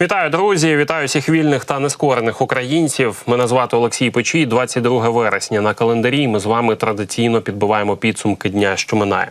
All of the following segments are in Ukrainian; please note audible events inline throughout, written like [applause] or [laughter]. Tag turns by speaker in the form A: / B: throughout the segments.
A: Вітаю, друзі! Вітаю всіх вільних та нескорених українців. Мене звати Олексій Печій. 22 вересня на календарі. Ми з вами традиційно підбиваємо підсумки дня, що минає.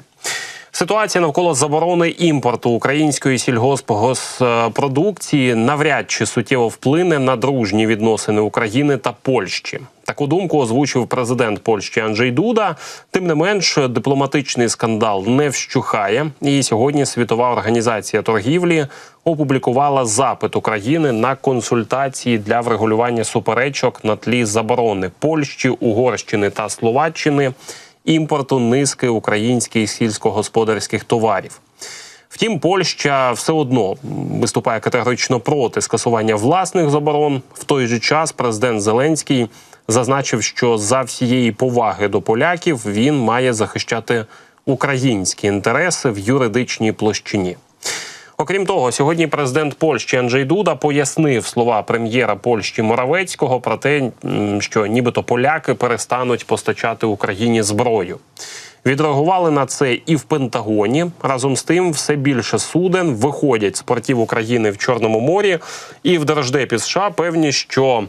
A: Ситуація навколо заборони імпорту української сільгоспгоспродукції навряд чи суттєво вплине на дружні відносини України та Польщі. Таку думку озвучив президент Польщі Анджей Дуда. Тим не менш, дипломатичний скандал не вщухає. І сьогодні світова організація торгівлі опублікувала запит України на консультації для врегулювання суперечок на тлі заборони Польщі, Угорщини та Словаччини імпорту низки українських сільськогосподарських товарів. Втім, Польща все одно виступає категорично проти скасування власних заборон. В той же час президент Зеленський зазначив, що за всієї поваги до поляків він має захищати українські інтереси в юридичній площині. Окрім того, сьогодні президент Польщі Анджей Дуда пояснив слова прем'єра Польщі Моравецького про те, що нібито поляки перестануть постачати Україні зброю. Відреагували на це і в Пентагоні. Разом з тим, все більше суден виходять з портів України в Чорному морі, і в Держдепі США певні, що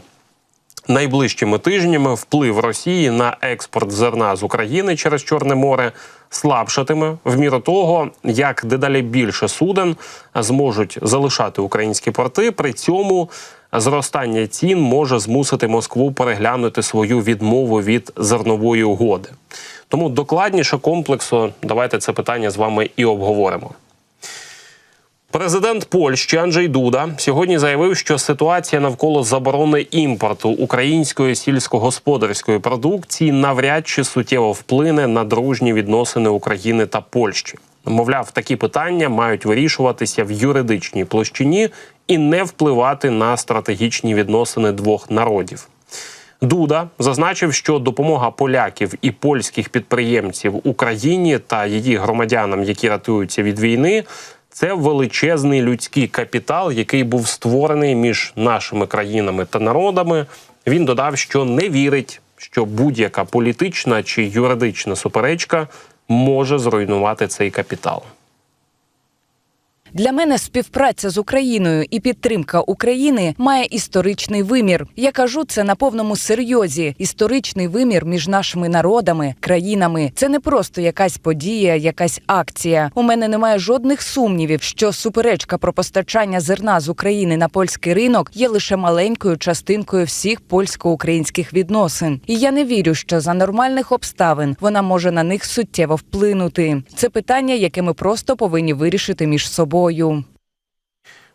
A: найближчими тижнями вплив Росії на експорт зерна з України через Чорне море слабшатиме в міру того, як дедалі більше суден зможуть залишати українські порти. При цьому зростання цін може змусити Москву переглянути свою відмову від зернової угоди. Тому докладніше комплексу давайте це питання з вами і обговоримо. Президент Польщі Анджей Дуда сьогодні заявив, що ситуація навколо заборони імпорту української сільськогосподарської продукції навряд чи суттєво вплине на дружні відносини України та Польщі. Мовляв, такі питання мають вирішуватися в юридичній площині і не впливати на стратегічні відносини двох народів. Дуда зазначив, що допомога поляків і польських підприємців Україні та її громадянам, які рятуються від війни, це величезний людський капітал, який був створений між нашими країнами та народами. Він додав, що не вірить, що будь-яка політична чи юридична суперечка може зруйнувати цей капітал.
B: Для мене співпраця з Україною і підтримка України має історичний вимір. Я кажу це на повному серйозі. Історичний вимір між нашими народами, країнами. Це не просто якась подія, якась акція. У мене немає жодних сумнівів, що суперечка про постачання зерна з України на польський ринок є лише маленькою частинкою всіх польсько-українських відносин. І я не вірю, що за нормальних обставин вона може на них суттєво вплинути. Це питання, яке ми просто повинні вирішити між собою.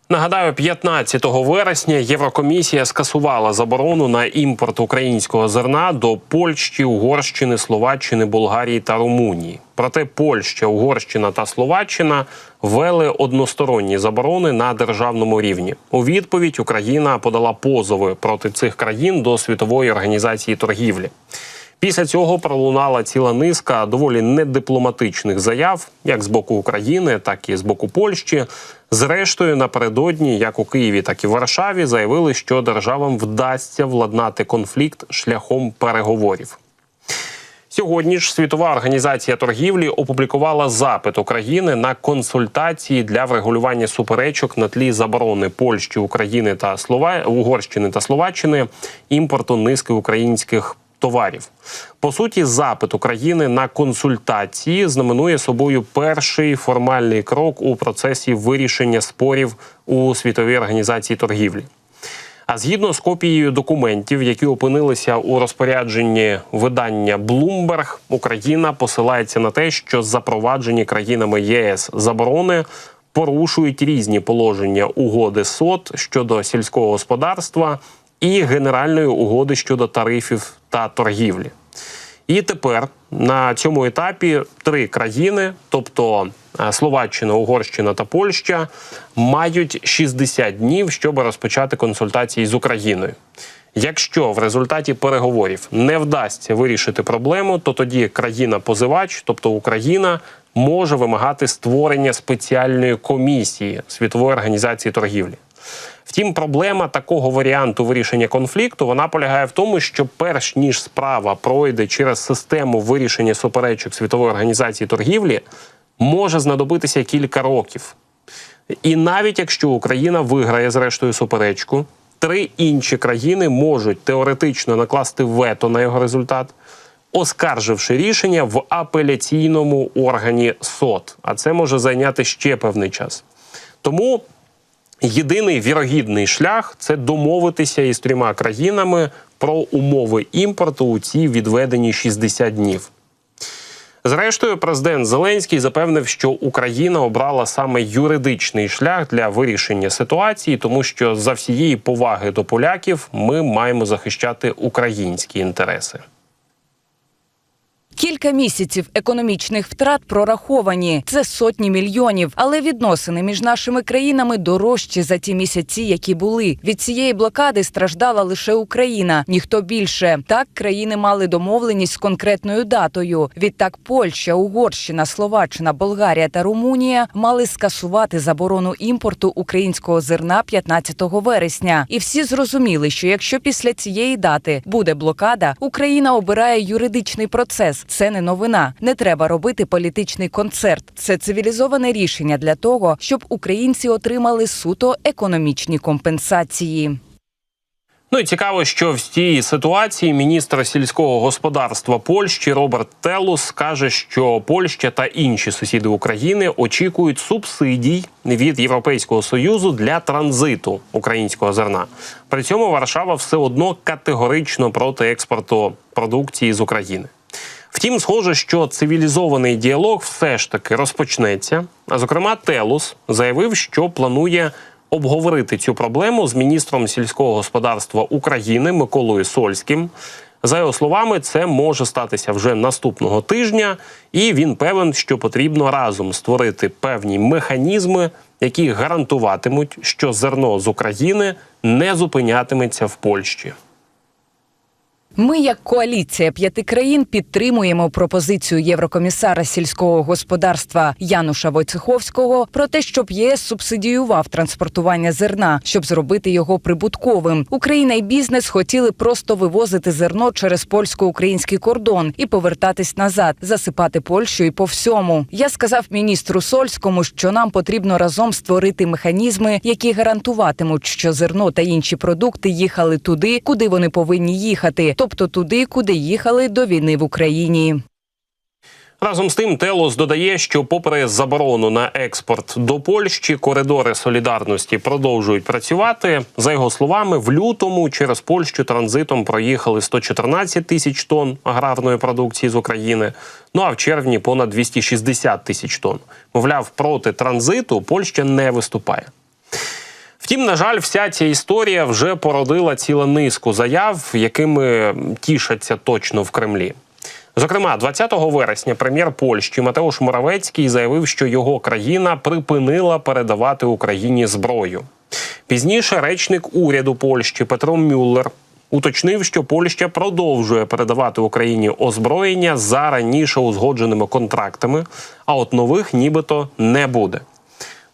A: Нагадаю, 15 вересня Єврокомісія скасувала заборону на імпорт українського зерна до Польщі, Угорщини, Словаччини, Болгарії та Румунії. Проте Польща, Угорщина та Словаччина ввели односторонні заборони на державному рівні. У відповідь Україна подала позови проти цих країн до світової організації торгівлі. Після цього пролунала ціла низка доволі недипломатичних заяв, як з боку України, так і з боку Польщі. Зрештою, напередодні, як у Києві, так і в Варшаві, заявили, що державам вдасться владнати конфлікт шляхом переговорів. Сьогодні ж світова організація торгівлі опублікувала запит України на консультації для врегулювання суперечок на тлі заборони Польщі, України та Слова... Угорщини та Словаччини імпорту низки українських товарів. По суті, запит України на консультації знаменує собою перший формальний крок у процесі вирішення спорів у світовій організації торгівлі. А згідно з копією документів, які опинилися у розпорядженні видання Bloomberg, Україна посилається на те, що запроваджені країнами ЄС заборони порушують різні положення угоди СОТ щодо сільського господарства і генеральної угоди щодо тарифів та торгівлі. І тепер на цьому етапі три країни, тобто е, Словаччина, Угорщина та Польща, мають 60 днів, щоб розпочати консультації з Україною. Якщо в результаті переговорів не вдасться вирішити проблему, то тоді країна-позивач, тобто Україна, може вимагати створення спеціальної комісії світової організації торгівлі. Втім, проблема такого варіанту вирішення конфлікту вона полягає в тому, що перш ніж справа пройде через систему вирішення суперечок світової організації торгівлі, може знадобитися кілька років. І навіть якщо Україна виграє зрештою суперечку, три інші країни можуть теоретично накласти вето на його результат, оскарживши рішення в апеляційному органі СОТ. А це може зайняти ще певний час. Тому єдиний вірогідний шлях це домовитися із трьома країнами про умови імпорту у ці відведені 60 днів. Зрештою, президент Зеленський запевнив, що Україна обрала саме юридичний шлях для вирішення ситуації, тому що за всієї поваги до поляків ми маємо захищати українські інтереси.
B: Кілька місяців економічних втрат прораховані. Це сотні мільйонів. Але відносини між нашими країнами дорожчі за ті місяці, які були. Від цієї блокади страждала лише Україна, ніхто більше. Так країни мали домовленість з конкретною датою. Відтак Польща, Угорщина, Словаччина, Болгарія та Румунія мали скасувати заборону імпорту українського зерна 15 вересня. І всі зрозуміли, що якщо після цієї дати буде блокада, Україна обирає юридичний процес. Це не новина. Не треба робити політичний концерт. Це цивілізоване рішення для того, щоб українці отримали суто економічні компенсації.
A: Ну і цікаво, що в цій ситуації міністр сільського господарства Польщі Роберт Телус каже, що Польща та інші сусіди України очікують субсидій від Європейського союзу для транзиту українського зерна. При цьому Варшава все одно категорично проти експорту продукції з України. Втім, схоже, що цивілізований діалог все ж таки розпочнеться. А зокрема, Телус заявив, що планує обговорити цю проблему з міністром сільського господарства України Миколою Сольським. За його словами, це може статися вже наступного тижня, і він певен, що потрібно разом створити певні механізми, які гарантуватимуть, що зерно з України не зупинятиметься в Польщі.
B: Ми, як коаліція п'яти країн, підтримуємо пропозицію єврокомісара сільського господарства Януша Войцеховського про те, щоб ЄС субсидіював транспортування зерна, щоб зробити його прибутковим. Україна і бізнес хотіли просто вивозити зерно через польсько-український кордон і повертатись назад, засипати Польщу і по всьому. Я сказав міністру Сольському, що нам потрібно разом створити механізми, які гарантуватимуть, що зерно та інші продукти їхали туди, куди вони повинні їхати тобто туди, куди їхали до війни в Україні.
A: Разом з тим, Телос додає, що, попри заборону на експорт до Польщі, коридори солідарності продовжують працювати. За його словами, в лютому через Польщу транзитом проїхали 114 тисяч тонн аграрної продукції з України. Ну а в червні понад 260 тисяч тонн. Мовляв, проти транзиту Польща не виступає. Втім, на жаль, вся ця історія вже породила цілу низку заяв, якими тішаться точно в Кремлі. Зокрема, 20 вересня прем'єр Польщі Матеуш Моравецький заявив, що його країна припинила передавати Україні зброю. Пізніше речник уряду Польщі Петро Мюллер уточнив, що Польща продовжує передавати Україні озброєння за раніше узгодженими контрактами, а от нових нібито не буде.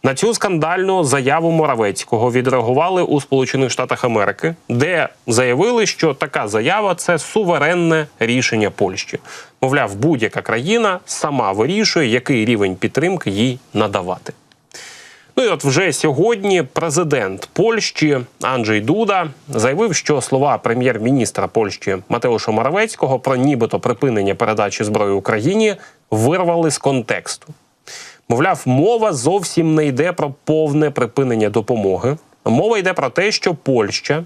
A: На цю скандальну заяву Моравецького відреагували у Сполучених Штатах Америки, де заявили, що така заява це суверенне рішення Польщі. Мовляв, будь-яка країна сама вирішує, який рівень підтримки їй надавати. Ну і от вже сьогодні президент Польщі Анджей Дуда заявив, що слова прем'єр-міністра Польщі Матеуша Моравецького про нібито припинення передачі зброї Україні вирвали з контексту. Мовляв, мова зовсім не йде про повне припинення допомоги. Мова йде про те, що Польща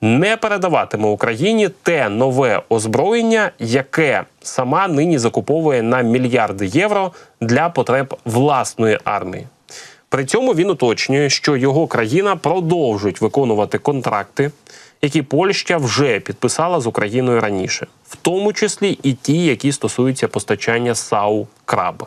A: не передаватиме Україні те нове озброєння, яке сама нині закуповує на мільярди євро для потреб власної армії. При цьому він уточнює, що його країна продовжують виконувати контракти, які Польща вже підписала з Україною раніше, в тому числі і ті, які стосуються постачання САУ Краб.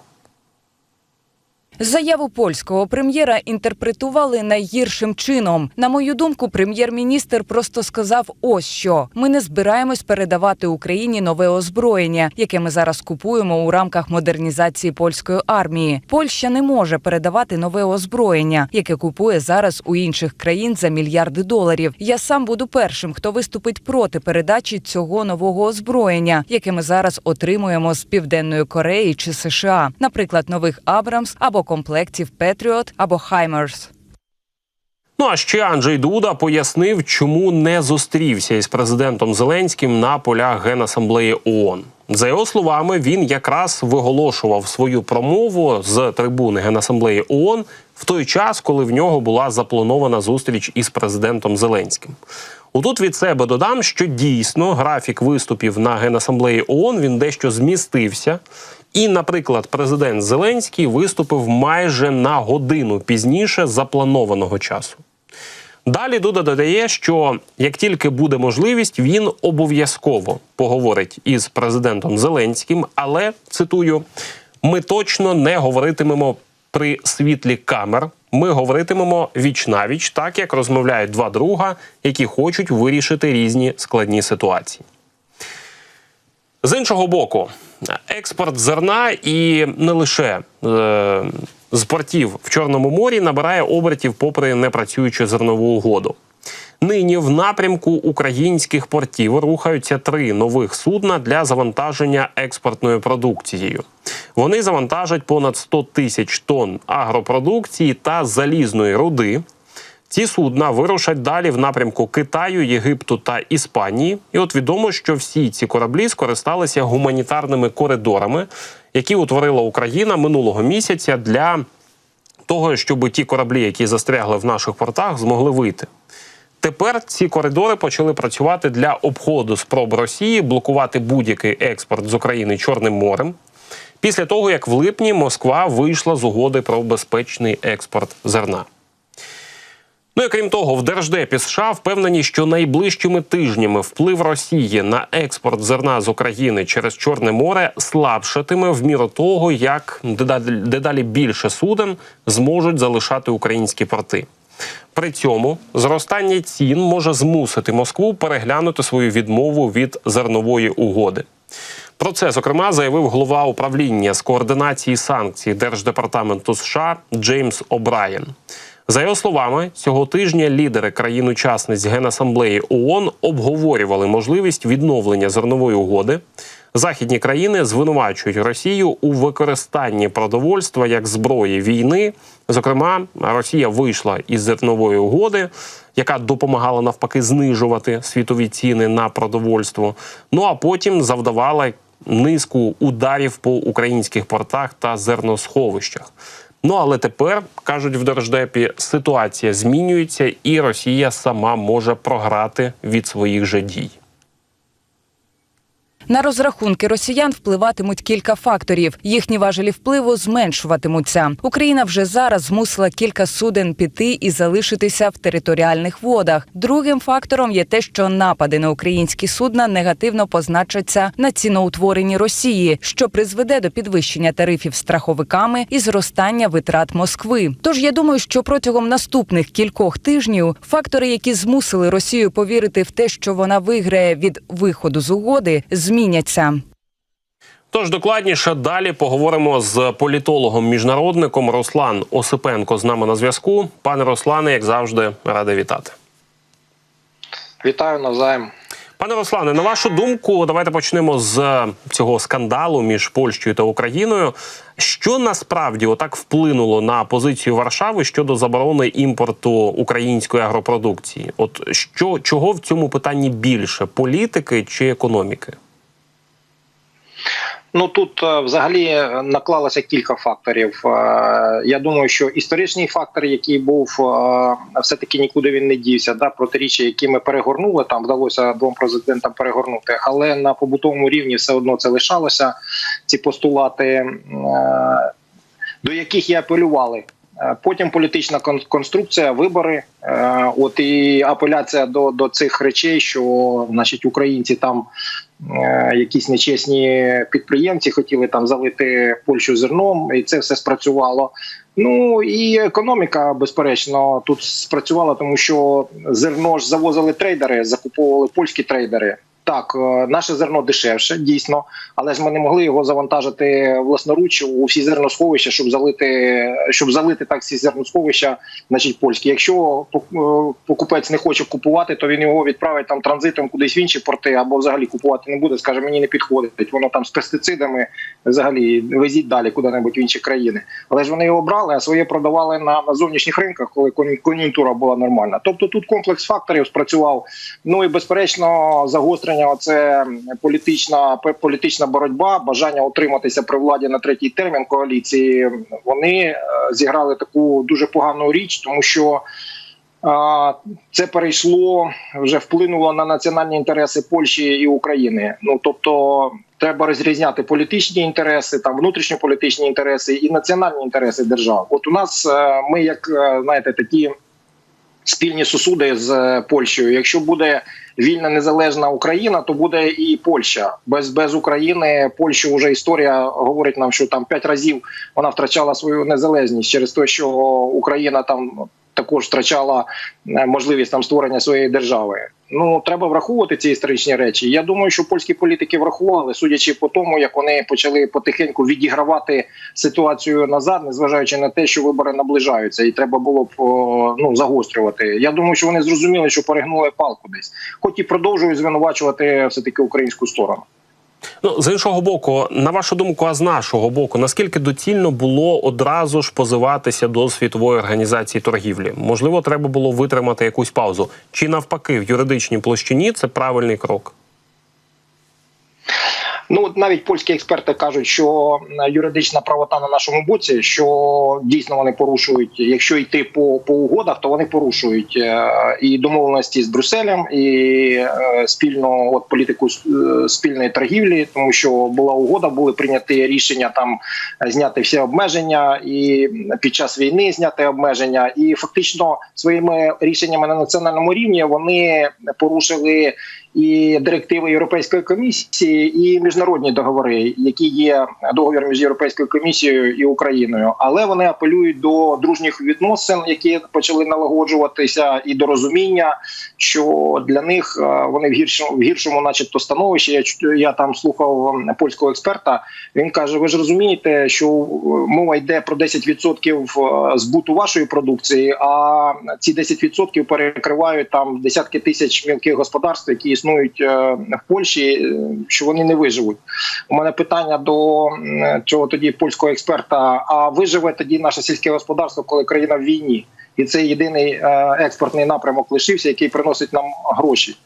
B: Заяву польського прем'єра інтерпретували найгіршим чином. На мою думку, прем'єр-міністр просто сказав: ось що ми не збираємось передавати Україні нове озброєння, яке ми зараз купуємо у рамках модернізації польської армії. Польща не може передавати нове озброєння, яке купує зараз у інших країн за мільярди доларів. Я сам буду першим, хто виступить проти передачі цього нового озброєння, яке ми зараз отримуємо з південної Кореї чи США, наприклад, нових Абрамс або комплектів Петріот або Хаймерс.
A: Ну а ще Анджей Дуда пояснив, чому не зустрівся із президентом Зеленським на полях Генасамблеї ООН. За його словами, він якраз виголошував свою промову з трибуни Генасамблеї ООН в той час, коли в нього була запланована зустріч із президентом Зеленським. Отут від себе додам, що дійсно графік виступів на Генасамблеї ООН він дещо змістився. І, наприклад, президент Зеленський виступив майже на годину пізніше запланованого часу. Далі Дуда додає, що як тільки буде можливість, він обов'язково поговорить із президентом Зеленським, але цитую: ми точно не говоритимемо при світлі камер. Ми говоритимемо віч навіч, так як розмовляють два друга, які хочуть вирішити різні складні ситуації. З іншого боку, експорт зерна і не лише е, з портів в Чорному морі набирає обертів попри непрацюючу зернову угоду. Нині в напрямку українських портів рухаються три нових судна для завантаження експортною продукцією. Вони завантажать понад 100 тисяч тонн агропродукції та залізної руди. Ці судна вирушать далі в напрямку Китаю, Єгипту та Іспанії. І от відомо, що всі ці кораблі скористалися гуманітарними коридорами, які утворила Україна минулого місяця для того, щоб ті кораблі, які застрягли в наших портах, змогли вийти. Тепер ці коридори почали працювати для обходу спроб Росії блокувати будь-який експорт з України Чорним морем. Після того, як в липні Москва вийшла з угоди про безпечний експорт зерна. Ну і крім того, в Держдепі США впевнені, що найближчими тижнями вплив Росії на експорт зерна з України через Чорне море слабшатиме в міру того, як дедалі, більше суден зможуть залишати українські порти. При цьому зростання цін може змусити Москву переглянути свою відмову від зернової угоди. Про це зокрема заявив голова управління з координації санкцій Держдепартаменту США Джеймс О'Брайен. За його словами, цього тижня лідери країн-учасниць Генасамблеї ООН обговорювали можливість відновлення зернової угоди. Західні країни звинувачують Росію у використанні продовольства як зброї війни. Зокрема, Росія вийшла із зернової угоди, яка допомагала навпаки знижувати світові ціни на продовольство. Ну а потім завдавала низку ударів по українських портах та зерносховищах. Ну але тепер кажуть в держдепі, ситуація змінюється, і Росія сама може програти від своїх же дій.
B: На розрахунки росіян впливатимуть кілька факторів. Їхні важелі впливу зменшуватимуться. Україна вже зараз змусила кілька суден піти і залишитися в територіальних водах. Другим фактором є те, що напади на українські судна негативно позначаться на ціноутворенні Росії, що призведе до підвищення тарифів страховиками і зростання витрат Москви. Тож я думаю, що протягом наступних кількох тижнів фактори, які змусили Росію повірити в те, що вона виграє від виходу з угоди, зміняться.
A: Тож докладніше далі поговоримо з політологом-міжнародником Руслан Осипенко з нами на зв'язку. Пане Руслане, як завжди, радий вітати.
C: Вітаю навзаєм.
A: Пане Руслане, на вашу думку, давайте почнемо з цього скандалу між Польщею та Україною. Що насправді отак вплинуло на позицію Варшави щодо заборони імпорту української агропродукції? От що чого в цьому питанні більше політики чи економіки?
C: Ну тут е, взагалі наклалося кілька факторів. Е, Я думаю, що історичний фактор, який був, е, все таки нікуди він не дівся. Да, протиріччя, які ми перегорнули, там вдалося двом президентам перегорнути, але на побутовому рівні все одно це лишалося. Ці постулати, е, до яких і апелювали. Е, Потім політична конструкція, вибори. Е, От і апеляція до, до цих речей, що значить українці там е, якісь нечесні підприємці хотіли там залити Польщу зерном, і це все спрацювало. Ну і економіка, безперечно, тут спрацювала, тому що зерно ж завозили трейдери, закуповували польські трейдери. Так, е, наше зерно дешевше, дійсно, але ж ми не могли його завантажити власноруч у всі зерносховища, щоб залити, щоб залити так ці зерносховища, значить польські. Якщо е, покупець не хоче купувати, то він його відправить там транзитом кудись в інші порти або взагалі купувати не буде. скаже, мені не підходить. Воно там з пестицидами. Взагалі везіть далі куди-небудь в інші країни. Але ж вони його брали, а своє продавали на, на зовнішніх ринках, коли кон- кон'юнктура була нормальна. Тобто тут комплекс факторів спрацював. Ну і безперечно, загострення це політична політична боротьба, бажання утриматися при владі на третій термін коаліції. Вони е, зіграли таку дуже погану річ, тому що. Це перейшло вже вплинуло на національні інтереси Польщі і України. Ну тобто, треба розрізняти політичні інтереси, там внутрішньополітичні інтереси і національні інтереси держав. От у нас е, ми, як е, знаєте, такі спільні сусуди з е, Польщею. Якщо буде вільна незалежна Україна, то буде і Польща. Без без України Польщу вже історія говорить нам, що там п'ять разів вона втрачала свою незалежність через те, що Україна там також втрачала е, можливість там створення своєї держави. Ну треба враховувати ці історичні речі. Я думаю, що польські політики врахували, судячи по тому, як вони почали потихеньку відігравати ситуацію назад, незважаючи на те, що вибори наближаються, і треба було б ну загострювати. Я думаю, що вони зрозуміли, що перегнули палку десь, хоч і продовжують звинувачувати все таки українську сторону.
A: Ну з іншого боку, на вашу думку, а з нашого боку, наскільки доцільно було одразу ж позиватися до світової організації торгівлі? Можливо, треба було витримати якусь паузу, чи навпаки, в юридичній площині це правильний крок?
C: Ну навіть польські експерти кажуть, що е, юридична правота на нашому боці, що дійсно вони порушують. Якщо йти по, по угодах, то вони порушують е, і домовленості з Брюсселем, і е, спільну от політику спільної торгівлі, тому що була угода, були прийняті рішення там зняти всі обмеження, і під час війни зняти обмеження, і фактично своїми рішеннями на національному рівні вони порушили і директиви Європейської комісії, і міжнародні договори, які є договір між Європейською комісією і Україною, але вони апелюють до дружніх відносин, які почали налагоджуватися, і до розуміння, що для них е, вони в гіршому в гіршому, начебто, становищі. Я я там слухав польського експерта. Він каже: Ви ж розумієте, що е, мова йде про 10% збуту вашої продукції, а ці 10% перекривають там десятки тисяч мілких господарств, які існують е, в Польщі, е, що вони не виживуть. У мене питання до цього тоді польського експерта: а виживе тоді наше сільське господарство, коли країна в війні? І це єдиний е, експортний напрямок лишився, який приносить нам гроші.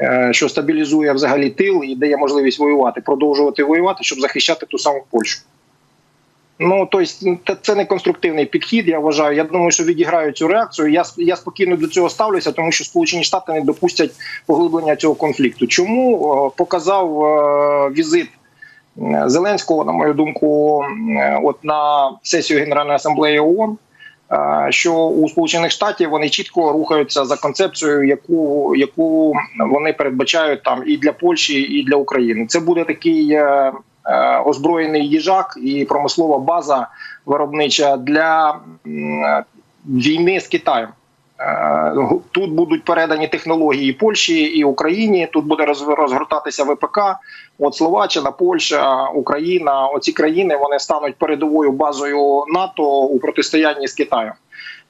C: е, Що стабілізує взагалі тил і дає можливість воювати, продовжувати воювати, щоб захищати ту саму Польщу. Ну тобто, це- це не конструктивний підхід. Я вважаю. Я думаю, що відіграють цю реакцію. Я я спокійно до цього ставлюся, тому що Сполучені Штати не допустять поглиблення цього конфлікту. Чому показав е, візит Зеленського, на мою думку, от на сесію Генеральної асамблеї ООН, е, що у Сполучених Штатів вони чітко рухаються за концепцією, яку яку вони передбачають там і для Польщі, і для України. Це буде такий е, озброєний їжак і промислова база виробнича для війни з Китаєм. Е, Тут будуть передані технології Польщі і Україні. Тут буде розгортатися ВПК. От Словаччина, Польща, Україна. Оці країни вони стануть передовою базою НАТО у протистоянні з Китаєм.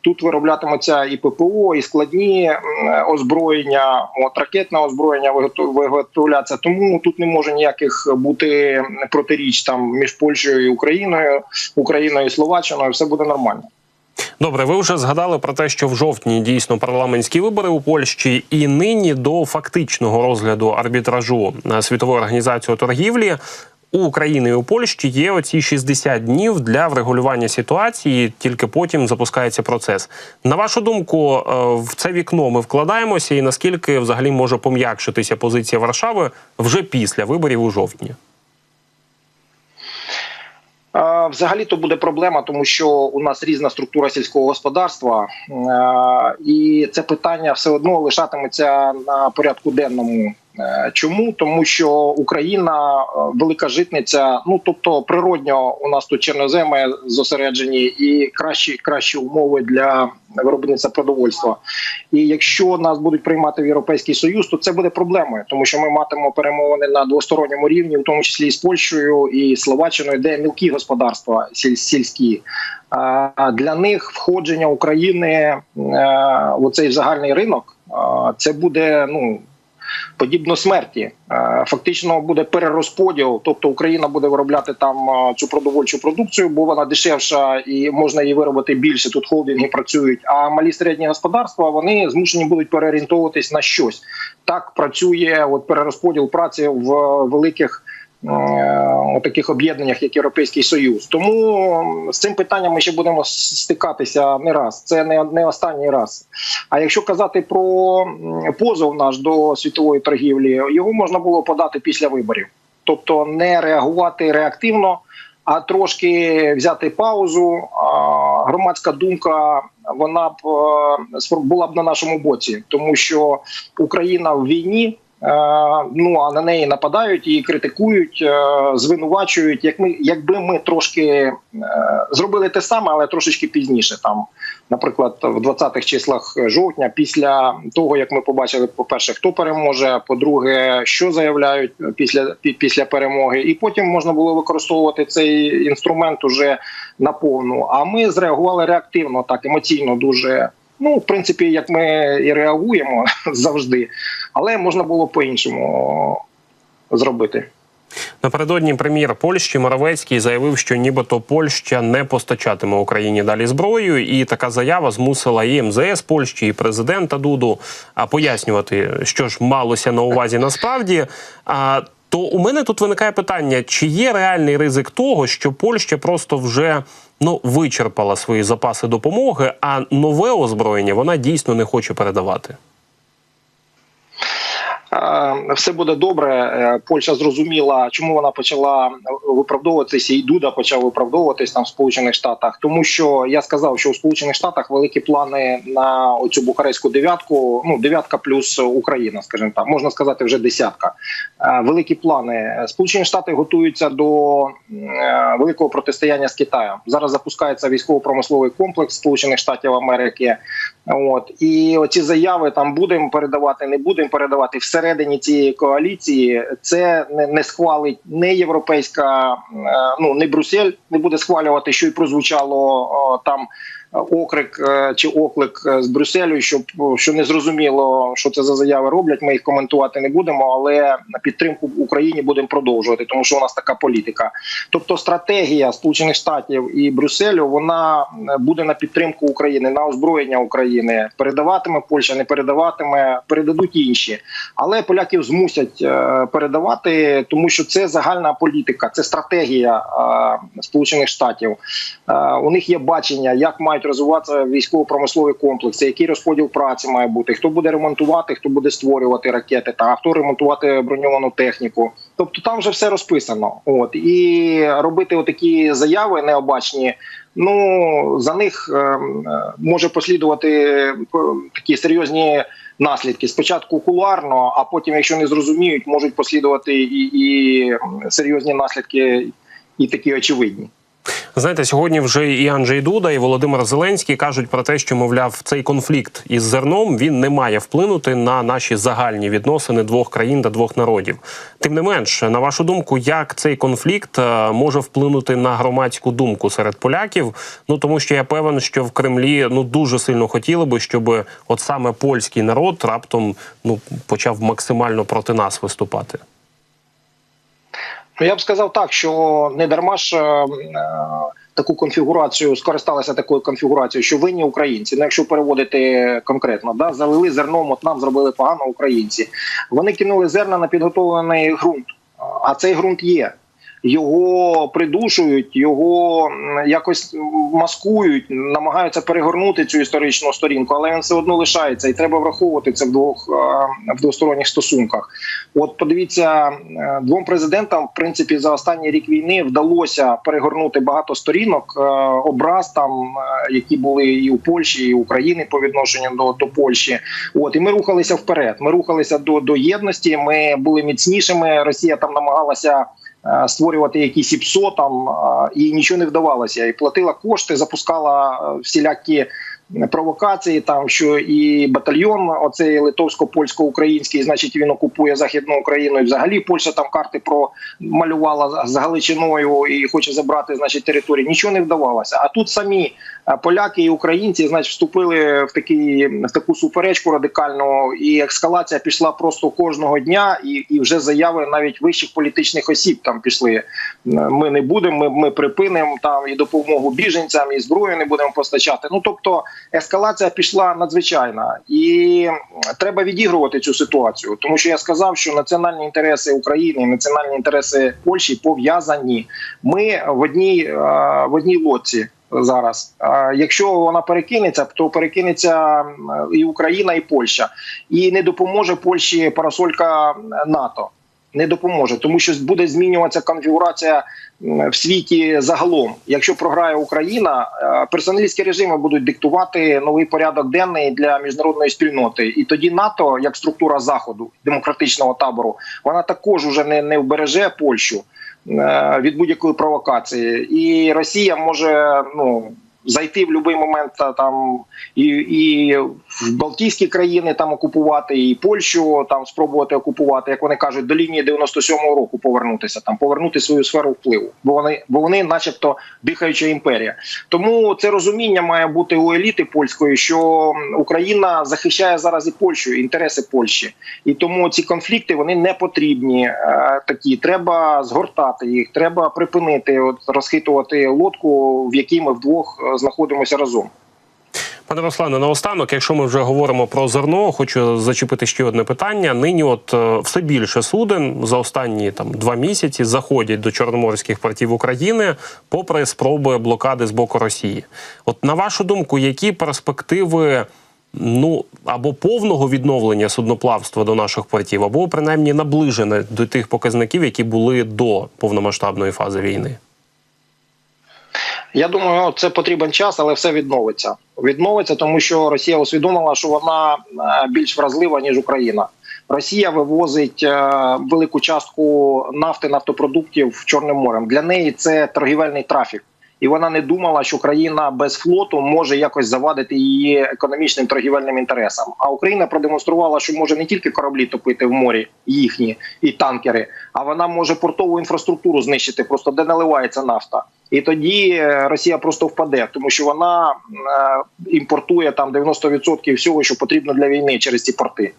C: Тут вироблятимуться і ППО, і складні озброєння, от ракетне озброєння виготов- виготовляться. Тому тут не може ніяких бути протиріч там між Польщею і Україною, Україною і Словаччиною. Все буде нормально.
A: Добре, ви вже згадали про те, що в жовтні дійсно парламентські вибори у Польщі, і нині до фактичного розгляду арбітражу на світової організації торгівлі. У України і у Польщі є оці 60 днів для врегулювання ситуації, тільки потім запускається процес. На вашу думку, е, в це вікно ми вкладаємося, і наскільки взагалі може пом'якшитися позиція Варшави вже після виборів у жовтні?
C: Взагалі то буде проблема, тому що у нас різна структура сільського господарства, е, і це питання все одно лишатиметься на порядку денному Чому? Тому що Україна е, велика житниця. Ну тобто, природньо у нас тут чорноземи зосереджені і кращі кращі умови для виробництва продовольства. І якщо нас будуть приймати в європейський союз, то це буде проблемою, тому що ми матимемо перемовини на двосторонньому рівні, в тому числі і з Польщею і Словаччиною, де мілкі господарства сіль- сільські. Для них входження України е, в цей загальний ринок е, це буде ну. Подібно смерті, Е, фактично буде перерозподіл. Тобто Україна буде виробляти там е, цю продовольчу продукцію, бо вона дешевша і можна її виробити більше. Тут холдинги працюють. А малі середні господарства вони змушені будуть переорієнтовуватись на щось. Так працює от перерозподіл праці в великих е, таких об'єднаннях, як Європейський Союз. Тому з цим питанням ми ще будемо стикатися не раз. Це не, не останній раз. А якщо казати про позов наш до світової торгівлі, його можна було подати після виборів, тобто не реагувати реактивно. А трошки взяти паузу. Громадська думка вона б е, була б на нашому боці, тому що Україна в війні. Е, Ну а на неї нападають і критикують, е, звинувачують. Як ми, якби ми трошки е, зробили те саме, але трошечки пізніше, там, наприклад, в 20-х числах жовтня, після того як ми побачили, по перше, хто переможе, по-друге, що заявляють після після перемоги, і потім можна було використовувати цей інструмент уже наповну. А ми зреагували реактивно, так емоційно дуже. Ну, в принципі, як ми і реагуємо [laughs] завжди, але можна було по-іншому зробити.
A: Напередодні прем'єр Польщі Моровецький заявив, що нібито Польща не постачатиме Україні далі зброю, і така заява змусила і МЗС Польщі, і президента Дуду пояснювати, що ж малося на увазі насправді. А то у мене тут виникає питання: чи є реальний ризик того, що Польща просто вже ну вичерпала свої запаси допомоги, а нове озброєння вона дійсно не хоче передавати?
C: Все буде добре. Е, Польща зрозуміла, чому вона почала виправдовуватися, і Дуда почав виправдовуватись там в Сполучених Штатах. Тому що я сказав, що у Сполучених Штатах великі плани на оцю бухарестську дев'ятку. Ну дев'ятка плюс Україна, скажімо так, можна сказати, вже десятка. Е, Великі плани. Сполучені Штати готуються до е, великого протистояння з Китаєм. Зараз запускається військово-промисловий комплекс Сполучених Штатів Америки. От і оці заяви там будемо передавати, не будемо передавати всередині цієї коаліції. Це не, не схвалить не європейська, е, ну не Брюссель не буде схвалювати, що й прозвучало о, там. Окрик е, чи оклик е, з Брюсселю, щоб що не зрозуміло, що це за заяви роблять. Ми їх коментувати не будемо, але підтримку в Україні будемо продовжувати, тому що у нас така політика. Тобто, стратегія Сполучених Штатів і Брюсселю вона е, буде на підтримку України, на озброєння України. Передаватиме Польща, не передаватиме, передадуть інші. Але поляків змусять е, передавати, тому що це загальна політика, це стратегія е, Сполучених Штатів. Е, У них є бачення, як мають розвиватися військово-промислові комплекси, який розподіл праці має бути, хто буде ремонтувати, хто буде створювати ракети, та хто ремонтувати броньовану техніку. Тобто там вже все розписано. От і робити отакі заяви необачні. Ну за них е, е, може послідувати е, такі серйозні наслідки. Спочатку кулуарно, а потім, якщо не зрозуміють, можуть послідувати і, і серйозні наслідки, і такі очевидні.
A: Знаєте, сьогодні вже і Анджей Дуда, і Володимир Зеленський кажуть про те, що мовляв, цей конфлікт із зерном він не має вплинути на наші загальні відносини двох країн та двох народів. Тим не менш, на вашу думку, як цей конфлікт е, може вплинути на громадську думку серед поляків? Ну тому що я певен, що в Кремлі ну дуже сильно хотіли би, щоб от саме польський народ раптом ну почав максимально проти нас виступати.
C: Ну я б сказав так, що не дарма ж е, е, таку конфігурацію скористалися такою конфігурацією, що винні українці. Ну, якщо переводити конкретно, да залили зерном, от нам зробили погано українці. Вони кинули зерна на підготовлений ґрунт, а цей ґрунт є. Його придушують, його якось маскують, намагаються перегорнути цю історичну сторінку, але він все одно лишається, і треба враховувати це в двох в двосторонніх стосунках. От подивіться, е, двом президентам, в принципі, за останній рік війни вдалося перегорнути багато сторінок е, образ там, е, які були і у Польщі, і України по відношенню до, до Польщі. От і ми рухалися вперед. Ми рухалися до, до єдності. Ми були міцнішими. Росія там намагалася. Е, Створювати якісь ІПСО там е, і нічого не вдавалося, і платила кошти, запускала е, всілякі провокації. Там що і батальйон, оцей литовсько-польсько-український, значить він окупує західну Україну. І взагалі Польща там карти промалювала з Галичиною і хоче забрати, значить, територію. Нічого не вдавалося. А тут самі е, поляки і українці, значить, вступили в такі в таку суперечку радикальну, і ескалація пішла просто кожного дня, і, і вже заяви навіть вищих політичних осіб там пішли. Е, Ми не будемо, ми, ми припинимо там і допомогу біженцям, і зброю не будемо постачати. Ну тобто ескалація пішла надзвичайна, і треба відігрувати цю ситуацію, тому що я сказав, що національні інтереси України, національні інтереси Польщі пов'язані. Ми в одній е, в одній лодці. Зараз, якщо вона перекинеться, то перекинеться і Україна, і Польща, і не допоможе Польщі парасолька НАТО. Не допоможе, тому що буде змінюватися конфігурація в світі загалом. Якщо програє Україна, е, персоналістські режими будуть диктувати новий порядок денний для міжнародної спільноти. І тоді НАТО, як структура заходу демократичного табору, вона також уже не, не вбереже Польщу е, від будь-якої провокації, і Росія може ну. Зайти в будь-який момент там і, і в Балтійські країни там окупувати, і Польщу там спробувати окупувати, як вони кажуть, до лінії 97-го року повернутися, там повернути свою сферу впливу, бо вони, бо вони, начебто, дихаюча імперія. Тому це розуміння має бути у еліти польської, що Україна захищає зараз і Польщу, інтереси Польщі, і тому ці конфлікти вони не потрібні. Е, такі треба згортати їх, треба припинити, от розхитувати лодку, в якій ми вдвох е, знаходимося разом.
A: Пане Руслане, наостанок, якщо ми вже говоримо про зерно, хочу зачепити ще одне питання. Нині, от е, все більше суден за останні там два місяці заходять до чорноморських портів України, попри спроби блокади з боку Росії. От на вашу думку, які перспективи? Ну або повного відновлення судноплавства до наших портів, або принаймні наближене до тих показників, які були до повномасштабної фази війни.
C: Я думаю, це потрібен час, але все відновиться. Відновиться, тому що Росія усвідомила, що вона е, більш вразлива ніж Україна. Росія вивозить е, велику частку нафти нафтопродуктів Чорним морем. Для неї це торгівельний трафік, і вона не думала, що країна без флоту може якось завадити її економічним торгівельним інтересам. А Україна продемонструвала, що може не тільки кораблі топити в морі їхні і танкери, а вона може портову інфраструктуру знищити, просто де наливається нафта. І тоді е, Росія просто впаде, тому що вона е, імпортує там 90% всього, що потрібно для війни через ці порти.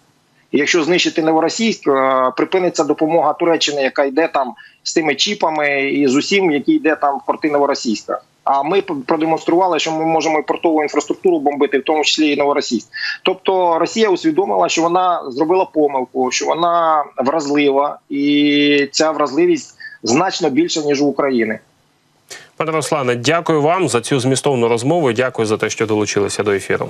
C: Якщо знищити Новоросійськ, е, припиниться допомога Туреччини, яка йде там з тими чіпами і з усім, який йде там в порти Новоросійська. А ми продемонстрували, що ми можемо і портову інфраструктуру бомбити, в тому числі і Новоросійськ. Тобто Росія усвідомила, що вона зробила помилку, що вона вразлива, і ця вразливість значно більша ніж у України.
A: Пане Руслане, дякую вам за цю змістовну розмову. Дякую за те, що долучилися до ефіру.